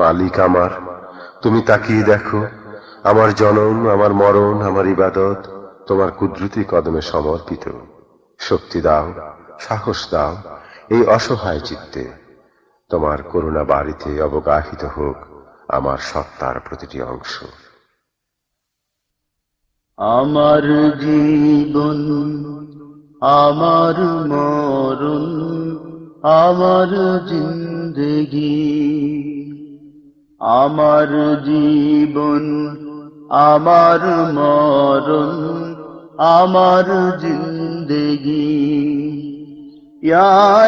মালিক আমার। তুমি তাকিয়ে দেখো, আমার জনম, আমার মরণ, আমার ইবাদত তোমার কুদরতি কদমে সমর্পিত। শক্তি দাও, সাহস দাও, এই অসহায় চিত্তে। তোমার করুণা বাড়িতে অবগাহিত হোক আমার সত্তার প্রতিটি অংশ। আমার জীবন, আমার মরণ, আমার জিন্দগি। আমার জীবন, আমার মরণ, আমার জিন্দগি।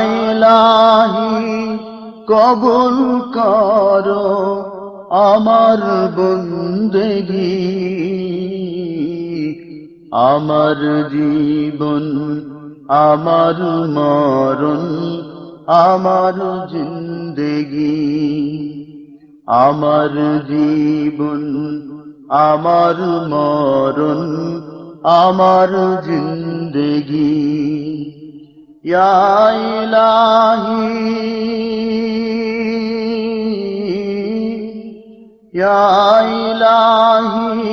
ইলাহি, কবুল করো আমার বন্দেগি। আমার জীবন, আমার মরণ, আমার জিন্দগি। আমার জীবন আমার মরণ আমার জিন্দগি। ইলাহি ইলাহি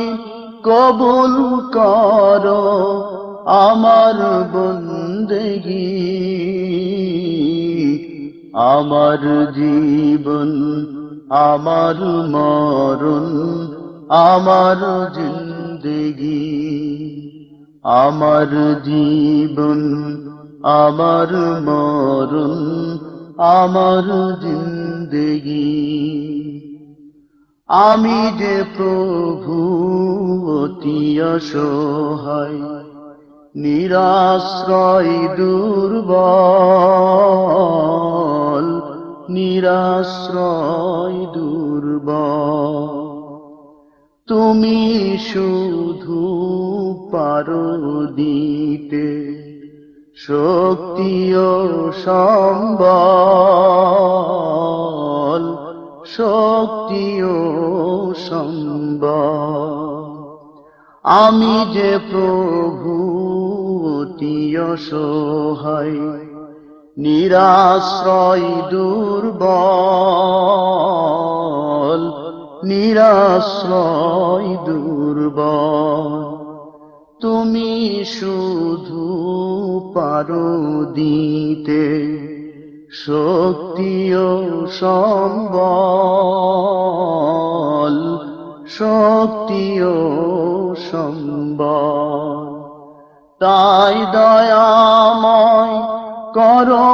কবুল করো আমার বন্দেগি। আমার জীবন আমার মরণ, আমার জিন্দগি, আমার জীবন, আমার মরণ, আমার জিন্দগি। আমি যে প্রভু, অতি অসহায়, নিরাশ্রয় দুর্বল নিরাশ্রয় দুর্ব তুমি শুধু পারো দিতে শক্তি ও সম্বল, শক্তি ও সম্বল। আমি যে প্রভু অতি অসহায় নিরাশ্রয় দুর্বল নিরাশ্রয় দুর্বল। তুমি শুধু পারো দিতে শক্তি ও সম্বল শক্তি ও সম্বল। তাই দয়াময় করো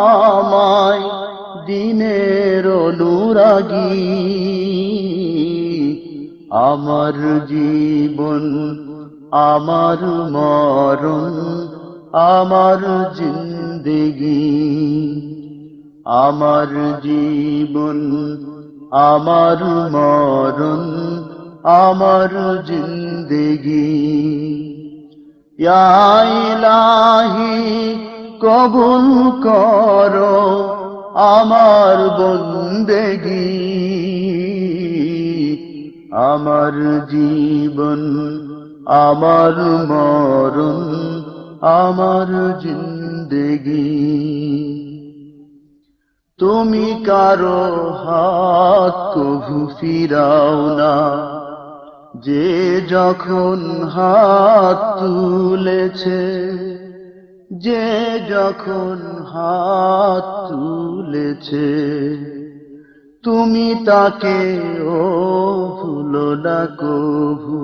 আমায় দিনের অনুরাগী। আমার জীবন, আমার মরণ, আমার জিন্দগি। আমার জীবন, আমার মরণ, আমার জিন্দগি। ইলাহি কবুল করো আমার বন্দেগি। আমার জীবন, আমার মরণ, আমার জিন্দগি। তুমি কারও হাত কভু ফিরাও না, যে যখন হাত তুলেছে যে যখন হাত তুলেছে, তুমি তাকে, ও ভুলো না কভু,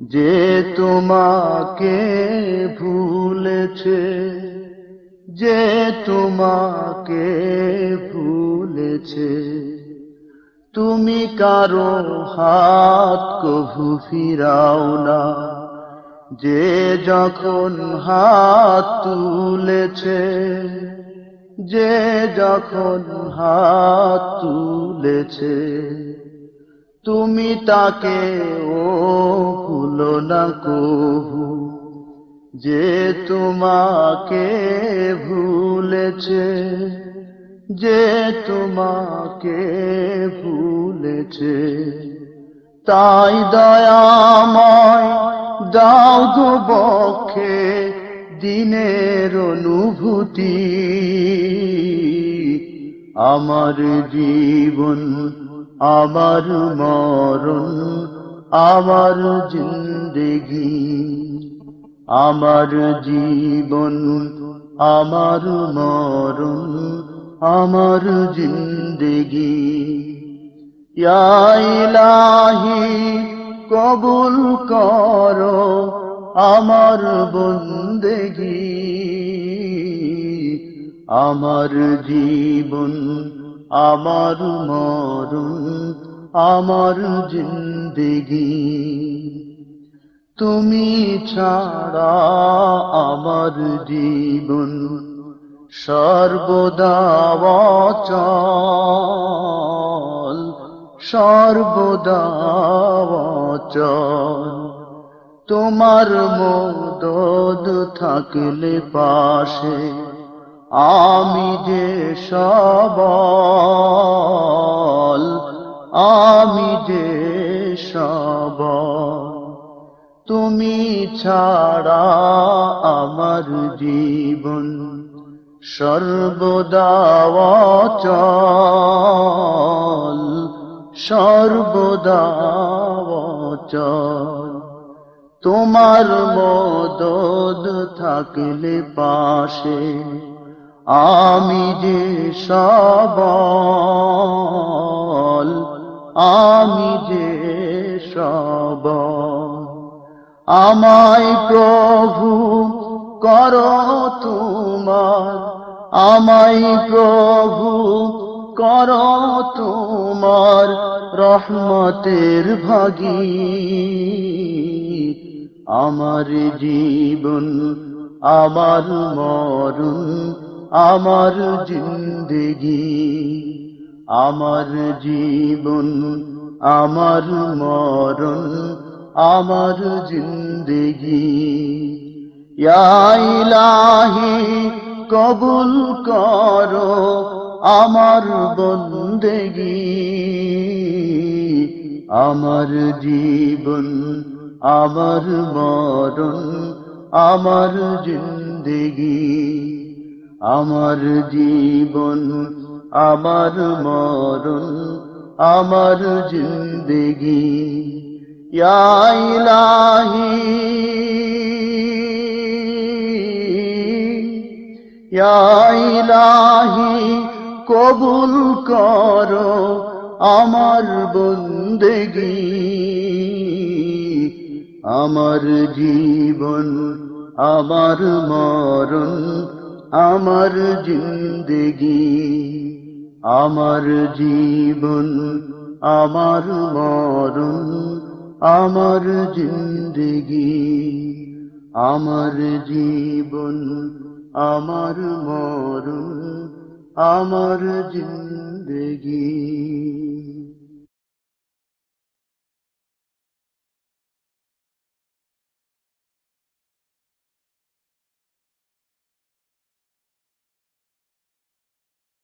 যে তোমাকে ভুলেছে, যে তোমাকে ভুলেছে, তুমি কারও হাত কভু ফিরাও না। যে যখন হাত তুলেছে, যে যখন হাত তুলেছে, তুমি তাকে ও ভুলো না কভু, যে তোমাকে ভুলেছে, যে তোমাকে ভুলেছে, তাই দয়াময় দাও বক্ষে দিনের অনুভূতি। আমার জীবন, আমার মরণ, আমার জিন্দেগি। আমার জীবন, আমার মরণ, আমার জিন্দেগি। ইলাহি কবুল করো আমার বন্দেগি। আমার জীবন, আমার মরণ, আমার জিন্দেগি। তুমি ছাড়া আমার জীবন সর্বদা সর্বদা তোমার মদদ থাকলে পাশে আমি যে সবল আমি যে সব তুমি ছাড়া আমার জীবন সর্বদা অচল। সর্বদা তোমার মদদ থাকলে পাশে আমি যে সবল, আমি যে সব আমায় প্রভু করো তোমার, আমায় প্রভু করো তোমার রহমতের ভাগী আমার জীবন, আমার মরণ, আমার জিন্দেগি। আমার জীবন, আমার মরণ, আমার জিন্দেগি। ইলাহি, কবুল করো আমার বন্দেগি, আমার জীবন, আমার মরণ, আমার জিন্দেগি, আমার জীবন, আমার মরণ, আমার জিন্দেগি। ইলাহি ইলাহি কবুল করো আমার বন্দেগি। আমার জীবন, আমার মরণ, আমার জিন্দেগি। আমার জীবন, আমার মরণ, আমার জিন্দেগি। আমার জীবন, আমার মরণ আমার জিন্দেগি।